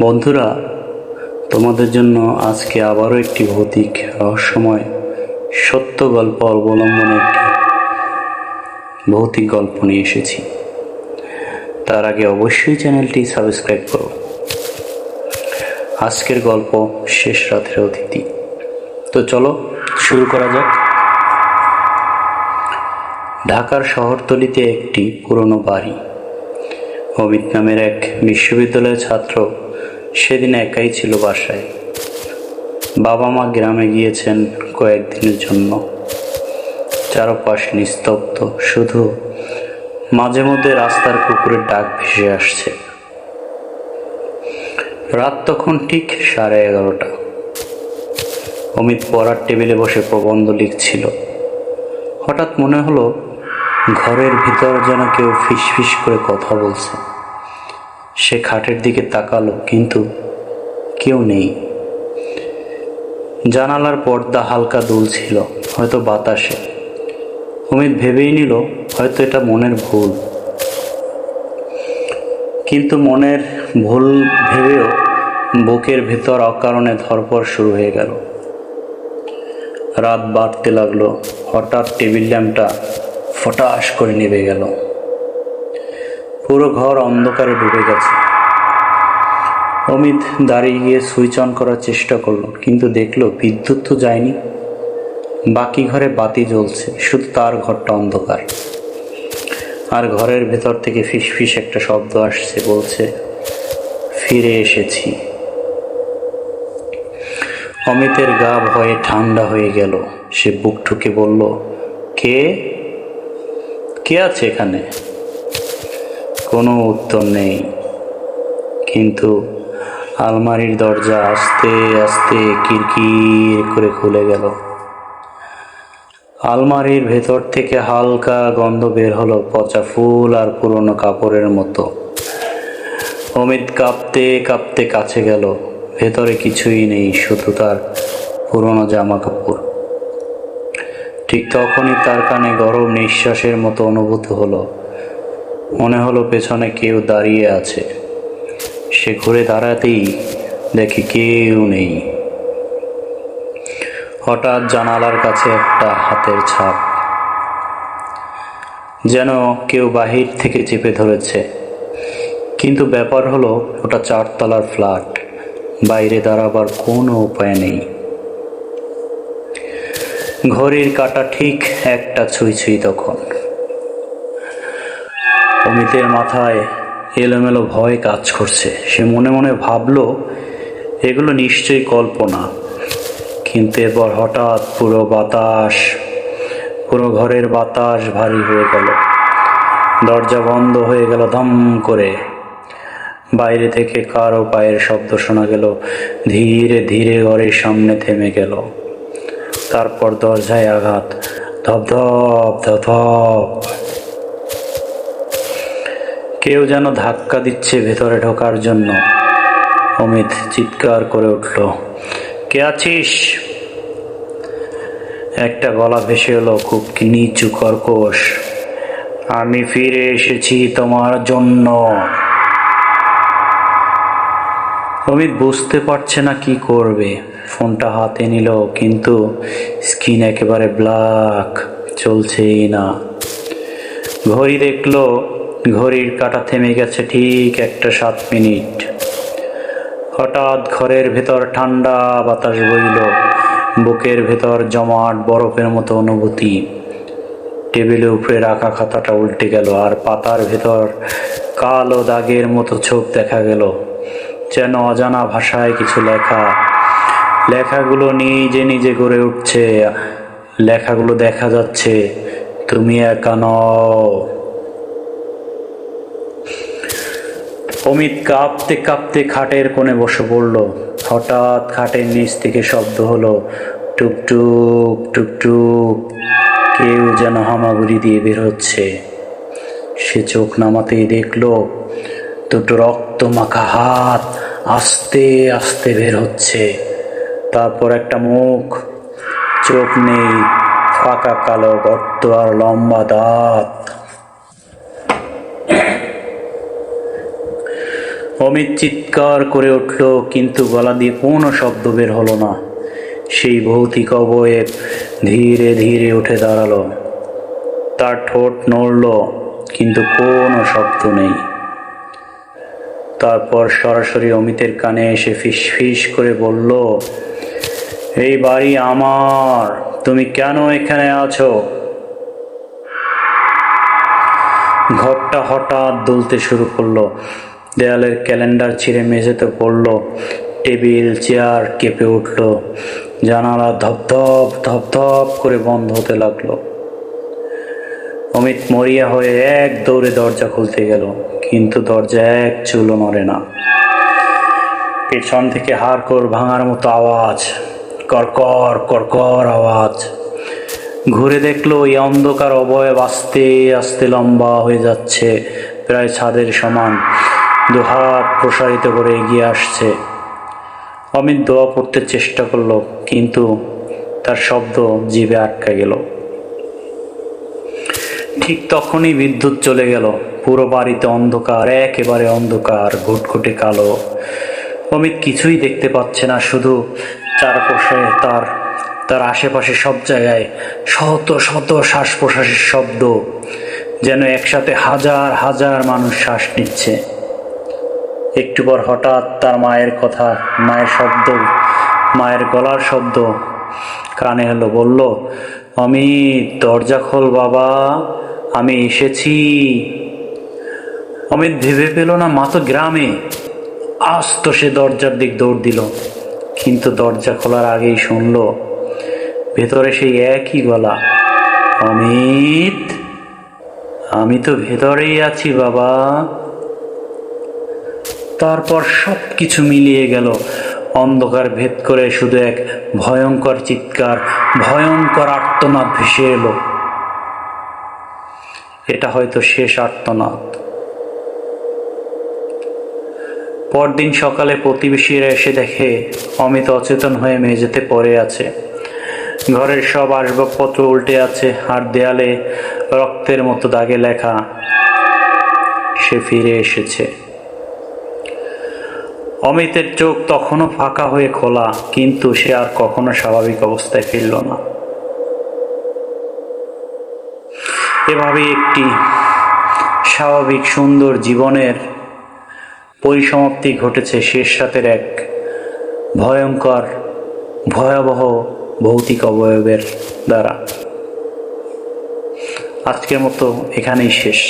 বন্ধুরা, তোমাদের জন্য আজকে আবারও একটি ভৌতিক রহস্যময় সত্য গল্প অবলম্বনে একটি ভৌতিক গল্প নিয়ে এসেছি। তার আগে অবশ্যই চ্যানেলটি সাবস্ক্রাইব করো। আজকের গল্প শেষ রাতের অতিথি। তো চলো, শুরু করা যাক। ঢাকার শহরতলিতে একটি পুরনো বাড়ি। অমিত নামের এক বিশ্ববিদ্যালয়ের ছাত্র সেদিন একাই ছিল বাসায়। বাবা মা গ্রামে গিয়েছেন কয়েকদিনের জন্য। চারপাশ নিস্তব্ধ, শুধু মাঝে মধ্যে রাস্তার কুকুরের ডাক ভেসে আসছে। রাত তখন ঠিক সাড়ে এগারোটা। অমিত পড়ার টেবিলে বসে প্রবন্ধ লিখছিল। হঠাৎ মনে হলো, ঘরের ভিতর যেন কেউ ফিস ফিস করে কথা বলছে। সে খাটের দিকে তাকালো, কিন্তু কেউ নেই। জানালার পর্দা হালকা দুলছিল হয়তো বাতাসে। অমিত ভেবেই নিল, হয়তো এটা মনের ভুল। কিন্তু মনের ভুল ভেবেও বুকের ভেতর অকারণে ধরপর শুরু হয়ে গেল। রাত বাড়তে লাগল, হঠাৎ টেবিল ল্যাম্পটা ফটাস করে নেবে গেল। পুরো ঘর অন্ধকারে ডুবে গেছে। অমিত দাঁড়িয়ে গিয়ে সুইচ অন করার চেষ্টা করল, কিন্তু দেখল বিদ্যুৎ তো যায়নি। বাকি ঘরে বাতি জ্বলছে, শুধু তার ঘরটা অন্ধকার। আর ঘরের ভেতর থেকে ফিস ফিস একটা শব্দ আসছে, বলছে, ফিরে এসেছি। অমিতের গা ভয়ে ঠান্ডা হয়ে গেল। সে বুক ঠুকে বলল, কে? কে আছে এখানে? কোনো উত্তর নেই। কিন্তু আলমারির দরজা আস্তে আস্তে কিরকির করে খুলে গেল। আলমারির ভেতর থেকে হালকা গন্ধ বের হলো পচা ফুল আর পুরনো কাপড়ের মতো। অমিত কাঁপতে কাঁপতে কাছে গেল। ভেতরে কিছুই নেই, শুধু তার পুরনো জামা কাপড় ঠিক তখনই তার কানে গরম নিঃশ্বাসের মতো অনুভূত হলো। মনে হলো পেছনে কেউ দাঁড়িয়ে আছে। সে ঘুরে দাঁড়াতেই দেখি কেউ নেই। হঠাৎ জানালার কাছে একটা হাতের ছাপ। যেন কেউ বাহির থেকে চেপে ধরেছে। কিন্তু ব্যাপার হলো, ওটা চারতলার ফ্ল্যাট। বাইরে দাঁড়াবার কোনো উপায় নেই। ঘড়ির কাটা ঠিক একটা ছুঁই ছুঁই তখন। অমিতের মাথায় এলোমেলো ভয় কাজ করছে। সে মনে মনে ভাবলো, এগুলো নিশ্চয়ই কল্পনা। কিন্তু এরপর হঠাৎ পুরো বাতাস, পুরো ঘরের বাতাস ভারী হয়ে গেল। দরজা বন্ধ হয়ে গেল ধম করে। বাইরে থেকে কারও পায়ের শব্দ শোনা গেল। ধীরে ধীরে ঘরের সামনে থেমে গেল। তারপর দরজায় আঘাত। ধপ ধপ ধপ কেউ যেন ধাক্কা দিচ্ছে ভেতরে ঢোকার জন্য। অমিত চিৎকার করে উঠল, কে আছিস? একটা গলা ভেসে এলো খুব নিচু কর্কশ আমি ফিরে এসেছি তোমার জন্য। অমিত বুঝতে পারছে না কি করবে। ফোনটা হাতে নিল, কিন্তু স্ক্রিন একেবারে ব্ল্যাক, চলছেই না। ঘড়ি দেখল ঘড়ির কাটা থেমে গেছে ঠিক একটা সাত মিনিট। হঠাৎ ঘরের ভেতর ঠান্ডা বাতাস বইল, বুকের ভেতর জমাট বরফের মতো অনুভূতি। টেবিলের উপরে রাখা খাতাটা উল্টে গেল আর পাতার ভেতর কালো দাগের মতো ছোপ দেখা গেল, যেন অজানা ভাষায় কিছু লেখা। লেখাগুলো নিজে নিজে গড়ে উঠছে, লেখাগুলো দেখা যাচ্ছে, তুমি একা নও। অমিত কাঁপতে কাঁপতে খাটের কোণে বসে পড়ল। হঠাৎ খাটের নিচ থেকে শব্দ হলো টুকটুক টুকটুক কেউ যেন হামাগুড়ি দিয়ে বের হচ্ছে। সে চোখ নামাতেই দেখল, দুটো রক্ত মাখা হাত আস্তে আস্তে বের হচ্ছে। তারপর একটা মুখ, চোখ নেই, ফাঁকা কালো গর্ত আর লম্বা দাঁত। অমিত চিৎকার করে উঠল, কিন্তু গলা দিয়ে কোনো শব্দ বের হলো না। সেই ভৌতিক অবয়ব ধীরে ধীরে উঠে দাঁড়াল। তার ঠোঁট নড়ল, কিন্তু কোনো শব্দ নেই। তারপর সরাসরি অমিতের কানে এসে ফিস ফিস করে বলল, এই বাড়ি আমার, তুমি কেন এখানে আছো? ঘরটা হঠাৎ দুলতে শুরু করল। দেয়ালের ক্যালেন্ডার ছিঁড়ে মেঝেতে পড়ল, টেবিল, চেয়ার কেঁপে উঠল, জানালা ধপধপ ধপধপ করে বন্ধ হতে লাগল। অমিত মরিয়া হয়ে এক দৌড়ে দরজা খুলতে গেল, কিন্তু দরজা এক চুলো নড়ে না। পেছন থেকে হাড়কোর ভাঙার মতো আওয়াজ কর্কর কর্কর আওয়াজ। ঘুরে দেখল এই অন্ধকার অবয়ব আস্তে আস্তে লম্বা হয়ে যাচ্ছে, প্রায় ছাদের সমান। দুহাত প্রসারিত করে এগিয়ে আসছে। অমিত দোয়া পড়তে চেষ্টা করল, কিন্তু তার শব্দ জিভে আটকা গেল। ঠিক তখনই বিদ্যুৎ চলে গেল। পুরো বাড়িতে অন্ধকার, একেবারে অন্ধকার, ঘুটঘুটে কালো। অমিত কিছুই দেখতে পাচ্ছে না, শুধু চারপাশে তার তার আশেপাশে সব জায়গায় শত শত শ্বাস প্রশ্বাসের শব্দ, যেন একসাথে হাজার হাজার মানুষ শ্বাস নিচ্ছে। একটু পর হঠাৎ তার মায়ের কথা, মায়ের শব্দ, মায়ের গলার শব্দ কানে হলো বলল, অমিত, দরজা খোল বাবা, আমি এসেছি। অমিত ভেবে পেল না, মা তো গ্রামে। আস্ত সে দরজার দিক দৌড় দিল, কিন্তু দরজা খোলার আগেই শুনল, ভেতরে সেই একই গলা, অমিত, আমি তো ভেতরেই আছি বাবা। তারপর সব কিছু মিলিয়ে গেল। অন্ধকার ভেদ করে শুধু এক ভয়ঙ্কর চিৎকার, ভয়ঙ্কর আর্তনাদ ভেসে এলো। এটা হয়তো শেষ আর্তনাদ। পরদিন সকালে প্রতিবেশীরা এসে দেখে অমিত অচেতন হয়ে মেঝেতে পড়ে আছে। ঘরের সব আসবাবপত্র উল্টে আছে আর দেয়ালে রক্তের মতো দাগে লেখা, সে ফিরে এসেছে। অমিতের চোখ তখনও ফাঁকা হয়ে খোলা, কিন্তু সে আর কখনো স্বাভাবিক অবস্থায় ফিরল না। এভাবে একটি স্বাভাবিক সুন্দর জীবনের পরিসমাপ্তি ঘটেছে শেষ রাতের এক ভয়ঙ্কর, ভয়াবহ ভৌতিক অবয়বের দ্বারা। আজকের মতো এখানেই শেষ।